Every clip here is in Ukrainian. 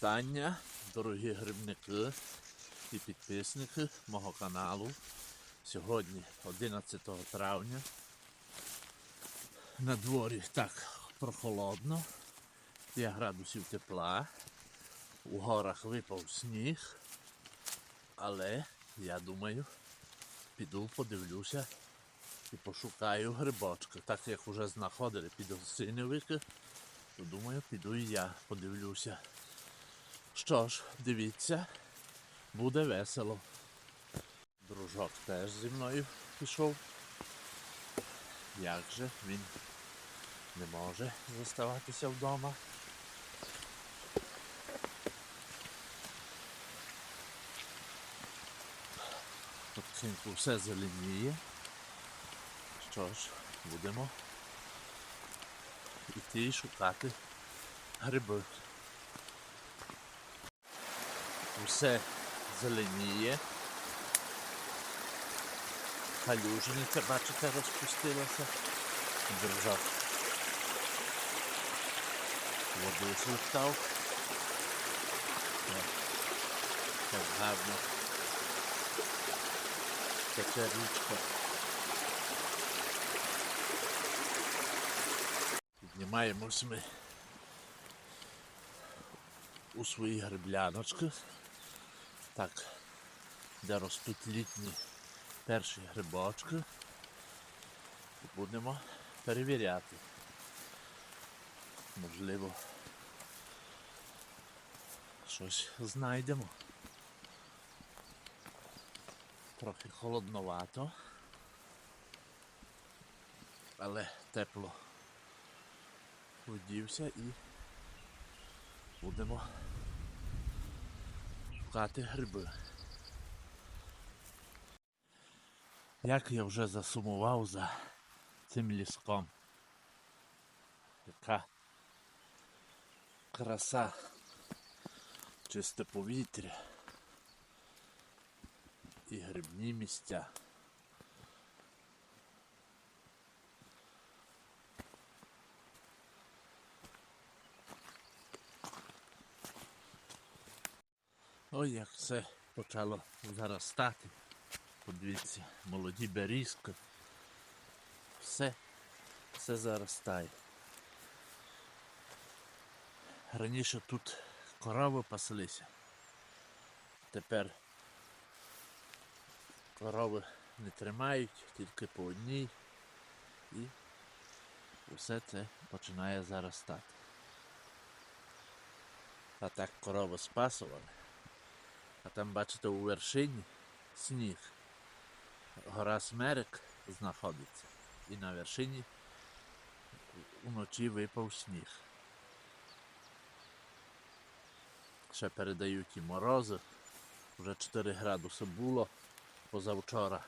вітання, дорогі грибники і підписники мого каналу. Сьогодні 11 травня. На дворі так прохолодно, 5 градусів тепла. У горах випав сніг. Але я думаю, піду подивлюся і пошукаю грибочки. Так як вже знаходили підосиновики, то думаю, піду і я подивлюся. Що ж, дивіться, буде весело. Дружок теж зі мною пішов. Як же він не може заставатися вдома? Потихеньку все зеленіє. Що ж, будемо йти і шукати гриби. Усе зеленіє. Калюжниця, бачите, розпустилася. Держав. Воду слухтав. Так гарно. Тече річка. Піднімаємось ми у свої грибляночки. Так, де ростуть літні перші грибочки. Будемо перевіряти. Можливо, щось знайдемо. Трохи холодновато, але тепло вдівся і будемо шукати гриби. Як я вже засумував за цим ліском. Яка краса, чисте повітря і грибні місця. Ой, як все почало заростати. Подивіться, молоді берізки. Все, все заростає. Раніше тут корови паслися. Тепер корови не тримають, тільки по одній. І все це починає заростати. А так корови спасували. А там, бачите, у вершині сніг. Гора Смерек знаходиться. І на вершині уночі випав сніг. Ще передають і морози. Вже 4 градуси було позавчора.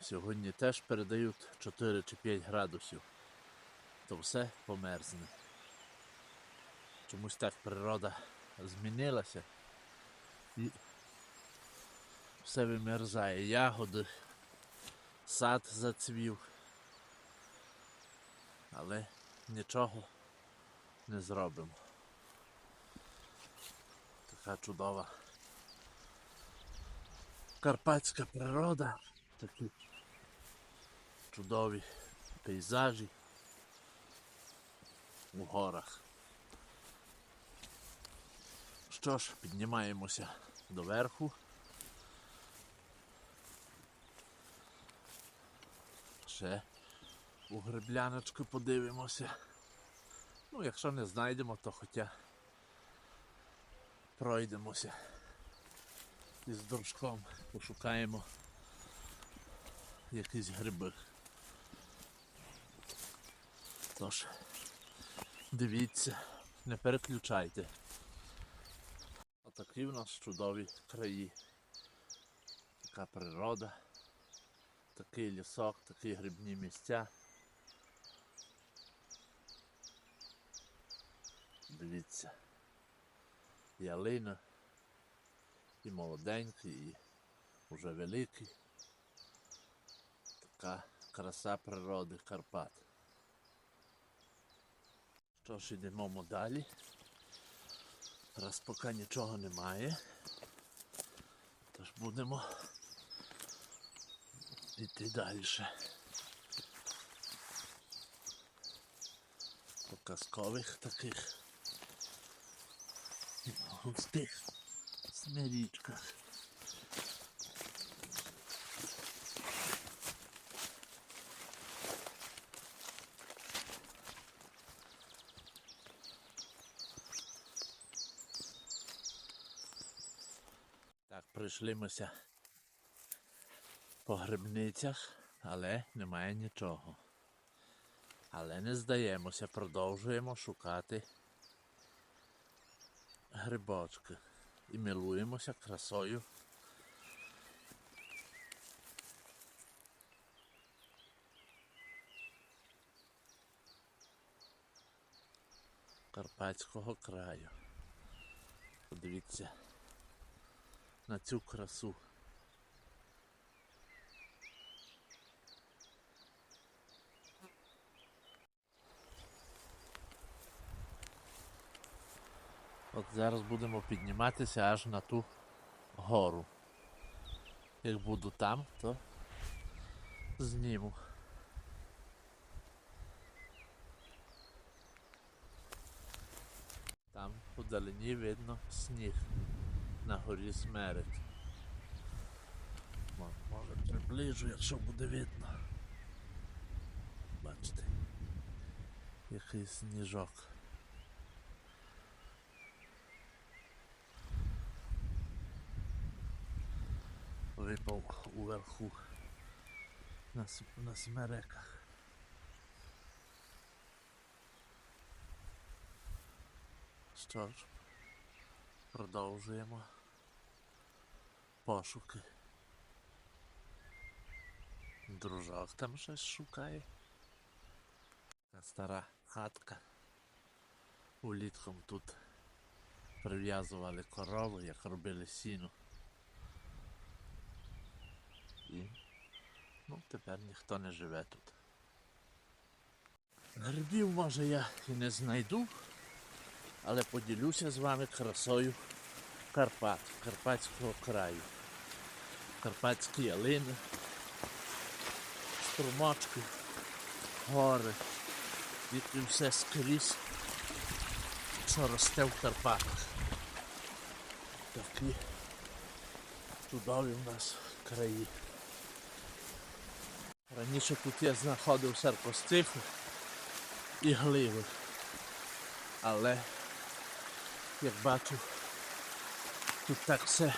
Сьогодні теж передають 4 чи 5 градусів. То все померзне. Чомусь так природа змінилася все вимерзає. Ягоди, сад зацвів. Але нічого не зробимо. Така чудова карпатська природа, такі чудові пейзажі у горах. Що ж, піднімаємося доверху. Ще у грибляночку подивимося. Ну, якщо не знайдемо, то хоча пройдемося із дружком, пошукаємо якісь гриби. Тож, дивіться, не переключайте. Отакі в нас чудові краї. Така природа, такий лісок, такі грибні місця. Дивіться. Ялина і молоденький, і вже великий. Така краса природи Карпат. Що ж, йдемо далі. Раз поки нічого немає, тож будемо йти далі. По казкових таких густих смирічках. Прийшлимося по грибницях, але немає нічого. Але не здаємося, продовжуємо шукати грибочки і милуємося красою. Карпатського краю. Подивіться на цю красу. От зараз будемо підніматися аж на ту гору. Як буду там, то зніму. Там вдалині видно сніг на горі Смерек. Мо- Може приближу, якщо буде видно. Бачите, який сніжок. Випав уверху на, на смереках. Що ж, продовжуємо пошуки. Дружок там щось шукає. Та стара хатка. Улітком тут прив'язували корову, як робили сіно. І ну, тепер ніхто не живе тут. Грибів, може, я і не знайду, але поділюся з вами красою Карпат, Карпатського краю. Карпатські ялини, струмочки, гори, і все скрізь, що росте в Карпатах. Такі чудові в нас краї. Раніше тут я знаходив серпостиху і гливи. Але, як бачу, тут так все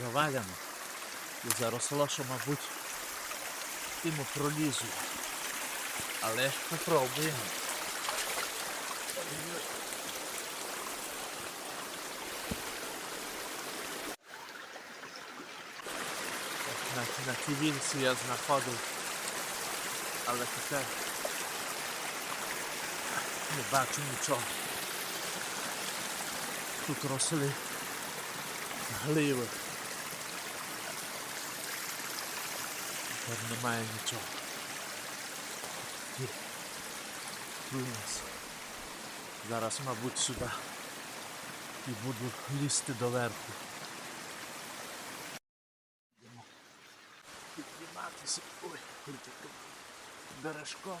заваляно і заросло, що, мабуть, йому пролізу. Але попробуємо. На, тій вільці я знаходив, але тепер не бачу нічого. Тут росли гливи. Тепер немає нічого. Вниз. Зараз, мабуть, сюди і буду лізти доверху. Підніматися. Ой, бережком.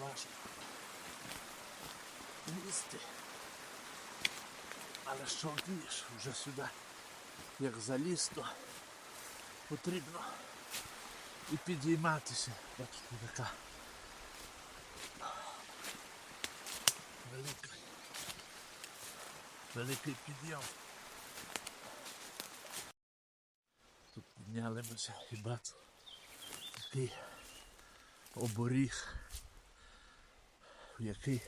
Важко. Лізти. Але що вдієш вже сюди, як заліз, то потрібно і підійматися. Бачите, така велика, великий підйом. Тут піднялимося і бачу такий оборіг, який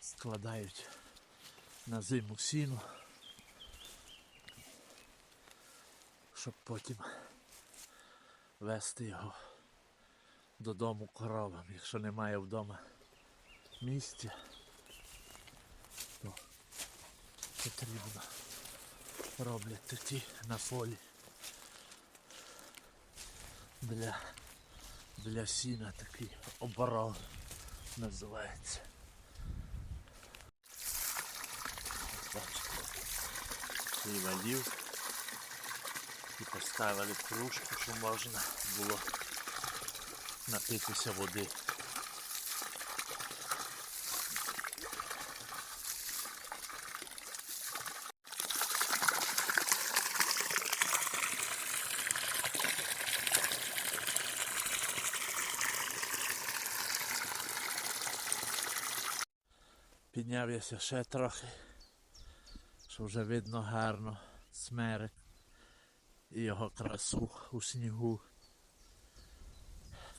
складають на зиму сіно, щоб потім вести його додому коровам. Якщо немає вдома місця, то потрібно роблять такі на фолі для, для сіна такий оборон. Називається. Ось. І поставили кружку, что можна було напитися води. Підняв я ще трохи, що вже видно гарно смерек і його красу у снігу.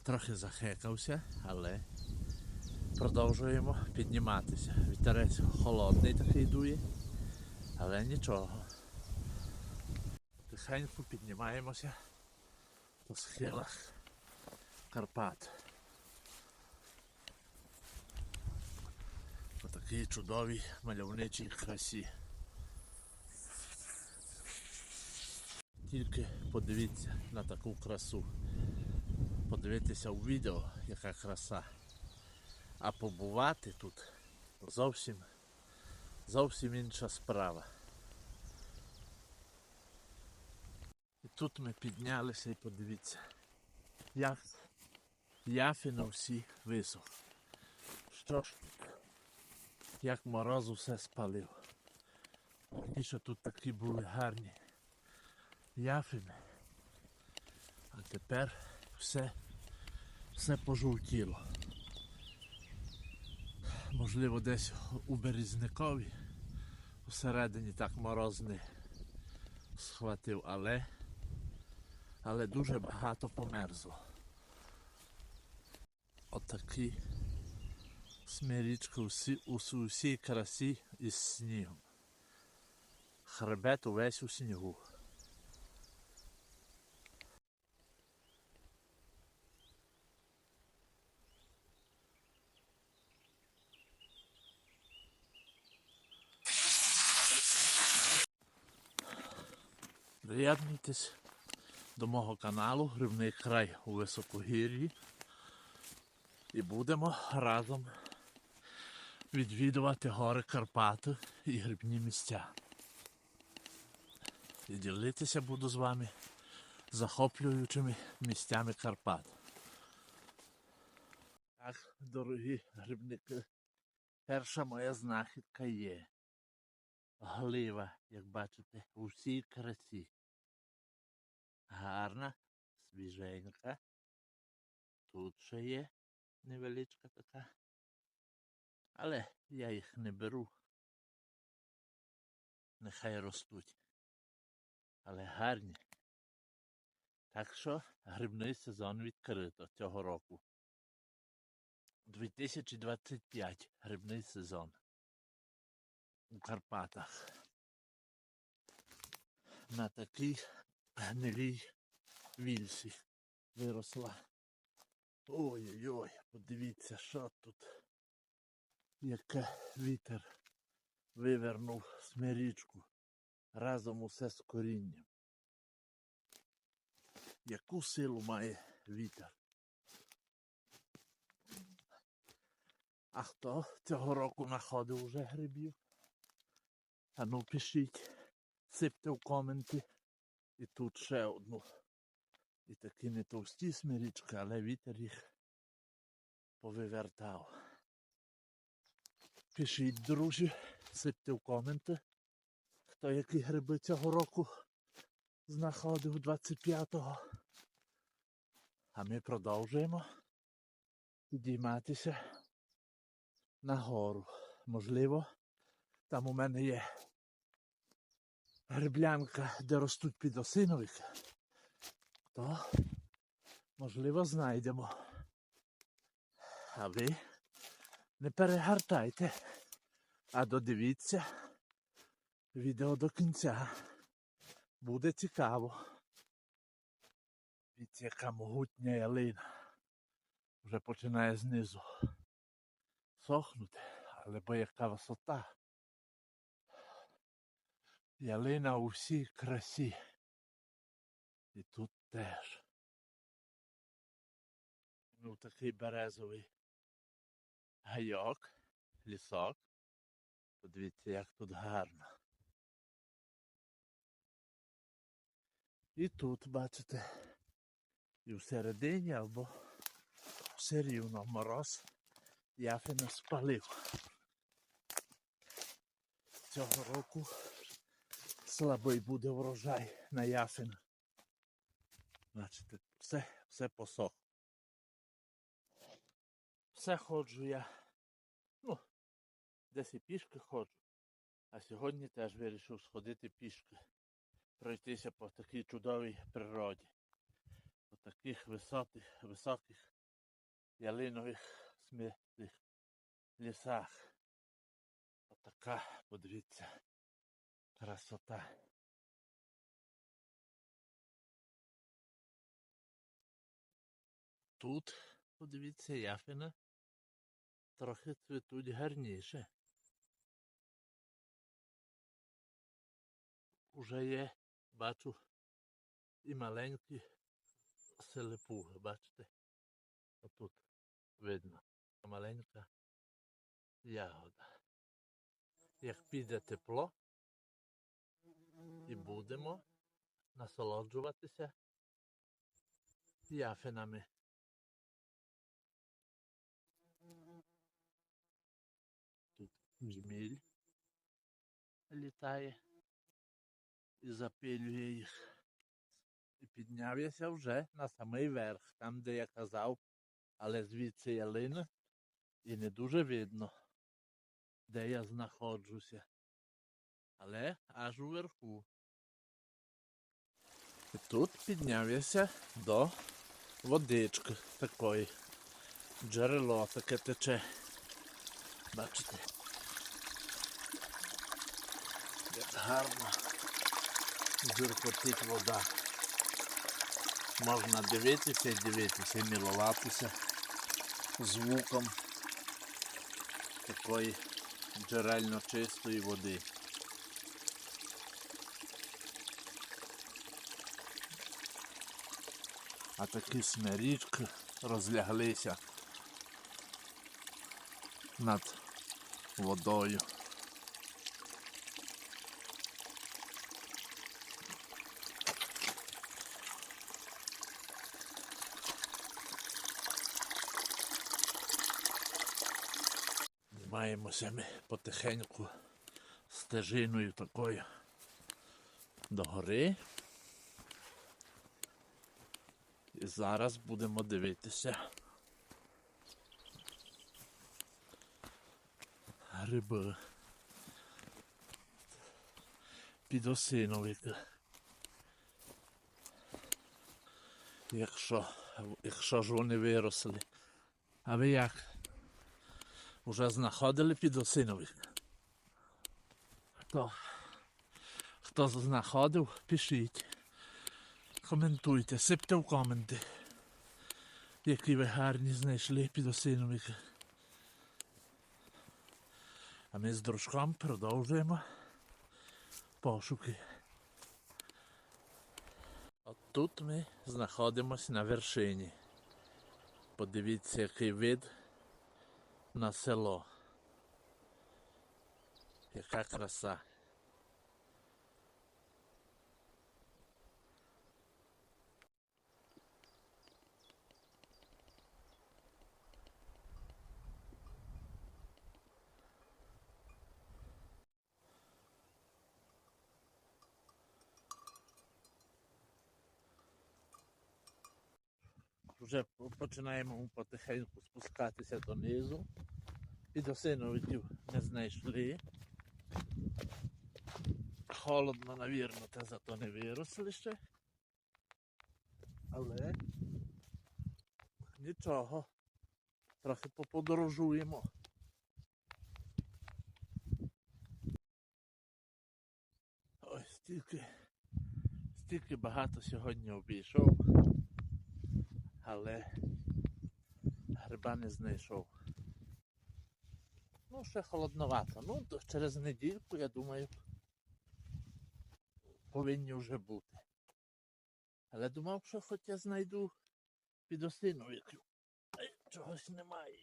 Трохи захекався, але продовжуємо підніматися. Вітерець холодний такий дує, але нічого. Тихенько піднімаємося по схилах Карпат. По такій чудовій мальовничій красі. Тільки подивіться на таку красу. Подивитися у відео, яка краса. А побувати тут зовсім зовсім інша справа. І тут ми піднялися і подивіться, як яфіно всі висох. Що ж, як мороз усе спалив. Що тут такі були гарні яфини. А тепер все, все пожовтіло. Можливо, десь у Березникові всередині так мороз не схватив, але, але дуже багато померзло. Отакі смирічки усі, у усій красі із снігом. Хребет увесь у снігу. Приєднуйтесь до мого каналу Грибний край у Високогір'ї і будемо разом відвідувати гори Карпати і грибні місця. І ділитися буду з вами захоплюючими місцями Карпат. Так, дорогі грибники, перша моя знахідка є. Глива, як бачите, у всій красі. Гарна, свіженька. Тут ще є невеличка така. Але я їх не беру. Нехай ростуть. Але гарні. Так що грибний сезон відкрито цього року. 2025 грибний сезон у Карпатах. На такій гнилій вільсі виросла. Ой-ой-ой, подивіться, що тут. Яке вітер вивернув смирічку разом усе з корінням. Яку силу має вітер? А хто цього року знаходив уже грибів? А ну пишіть, сипте в коменти. І тут ще одну. І такі не товсті смирічки, але вітер їх повивертав. Пишіть, друзі, сипте в коменти, хто які гриби цього року знаходив 25-го. А ми продовжуємо підійматися нагору. Можливо, там у мене є гриблянка, де ростуть підосиновики, то можливо знайдемо. А ви не перегортайте, а додивіться відео до кінця. Буде цікаво. Дивіться, яка могутня ялина. Вже починає знизу сохнути, але бо яка висота. Ялина у всій красі. І тут теж. Ну такий березовий гайок, лісок. Подивіться, як тут гарно. І тут, бачите, і всередині або все рівно мороз яфина спалив. Цього року слабий буде врожай на яфин. Бачите, все, все посох. Все ходжу я. Ну, десь і пішки ходжу. А сьогодні теж вирішив сходити пішки. Пройтися по такій чудовій природі. По таких високих, високих ялинових смітних лісах. Отака, подивіться, красота. Тут, подивіться, яфина трохи цвітуть гарніше. Уже є, бачу, і маленькі селепуги, бачите? Отут видно. Маленька ягода. Як піде тепло, і будемо насолоджуватися яфинами. Жміль літає і запилює їх. І підняв яся вже на самий верх, там, де я казав, але звідси ялина і не дуже видно, де я знаходжуся. Але аж уверху. І тут піднявся до водички такої. Джерело таке тече. Бачите? Як гарно дзюркотить вода. Можна дивитися і дивитися, і милуватися звуком такої джерельно чистої води. А такі смирічки розляглися над водою. Маємося ми потихеньку стежиною такою до гори. І зараз будемо дивитися гриби. Підосиновики. Якщо, якщо ж вони виросли. А ви як? Уже знаходили підосиновик? Хто? Хто знаходив, пишіть. Коментуйте, сипте в коменти. Які ви гарні знайшли підосиновики. А ми з дружком продовжуємо пошуки. От тут ми знаходимося на вершині. Подивіться, який вид на село. Яка краса. Вже починаємо потихеньку спускатися донизу. Підосиновиків не знайшли. Холодно, навірно, та зато не виросли ще. Але нічого. Трохи поподорожуємо. Ой, стільки, стільки багато сьогодні обійшов, але гриба не знайшов. Ну, ще холодновато. Ну, через недільку, я думаю, повинні вже бути. Але думав, що хоч я знайду підосиновиків. Ай, Чогось немає.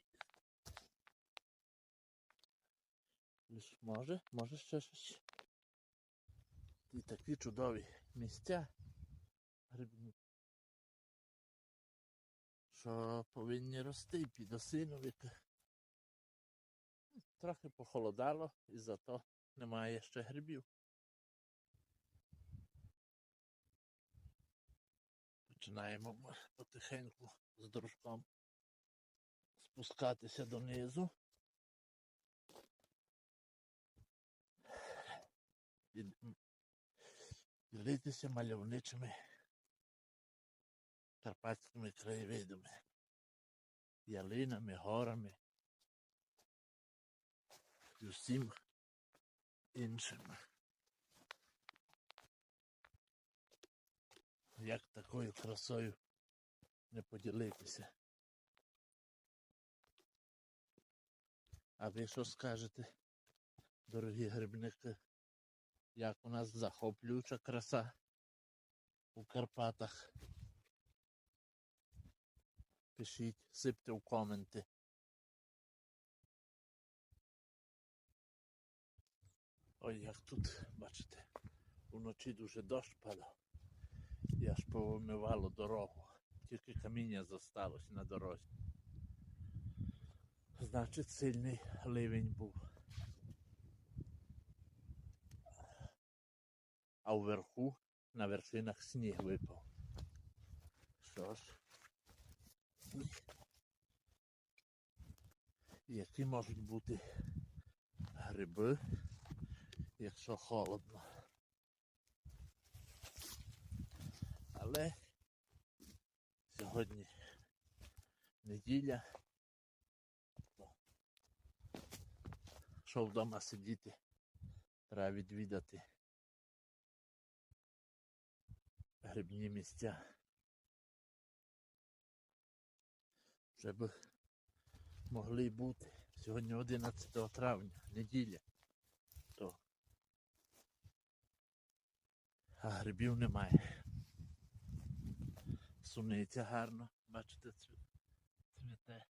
Може, може ще щось. І такі чудові місця грибні. Що повинні рости під осиновики. Трохи похолодало і зато немає ще грибів. Починаємо ми потихеньку з дружком спускатися донизу. І ділитися мальовничими карпатськими краєвидами, ялинами, горами і всім іншим. Як такою красою не поділитися. А ви що скажете, дорогі грибники? Як у нас захоплююча краса у Карпатах? Пишіть, сипте в коменти. Ой, як тут, бачите, вночі дуже дощ падав. І аж повимивало дорогу. Тільки каміння зосталось на дорозі. Значить, сильний ливень був. А вверху на вершинах сніг випав. Що ж, які можуть бути гриби, якщо холодно. Але сьогодні неділя. Що вдома сидіти, треба відвідати грибні місця. Вже б могли бути. Сьогодні 11 травня, неділя. То. А грибів немає. Суниця гарно, бачите, цві- цвіте.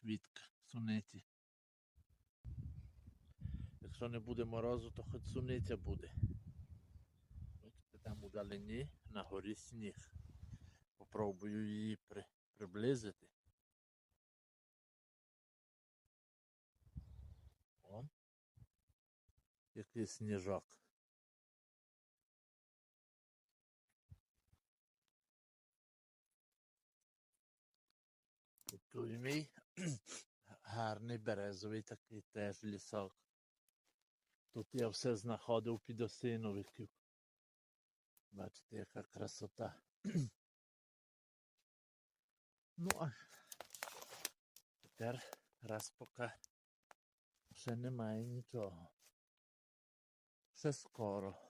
Квітка суниці. Якщо не буде морозу, то хоч суниця буде. Там у далині на горі сніг. Попробую її при, приблизити. О. Який сніжок. Тут мій гарний березовий такий теж лісок. Тут я все знаходив під осиновиків. Бачите, яка красота. ну, а тепер раз поки ще немає нічого. Ще скоро.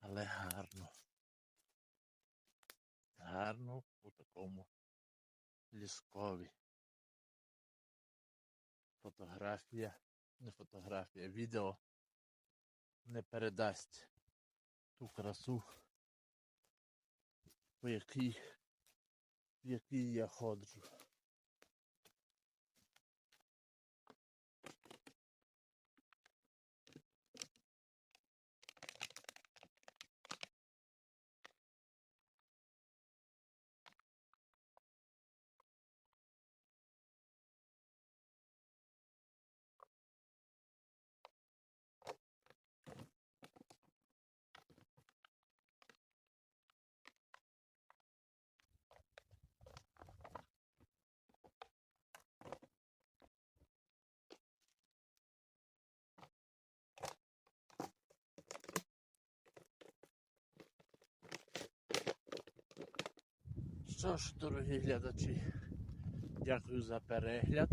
Але гарно. Гарно у такому ліскові. Фотографія, не фотографія, відео не передасть ту красу, по якій, в якій я ходжу. Що ж, дорогі глядачі, дякую за перегляд.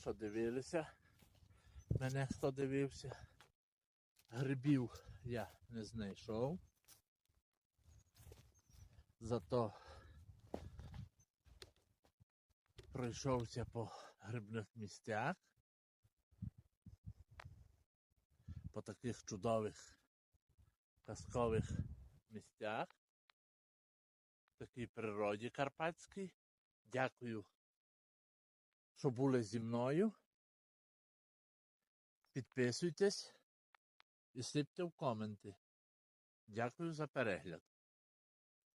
Що дивилися. Мене хто дивився. Грибів я не знайшов. Зато пройшовся по грибних місцях. по таких чудових казкових місцях, такій природі карпатській. Дякую, що були зі мною. Підписуйтесь і сипте в коменти. Дякую за перегляд.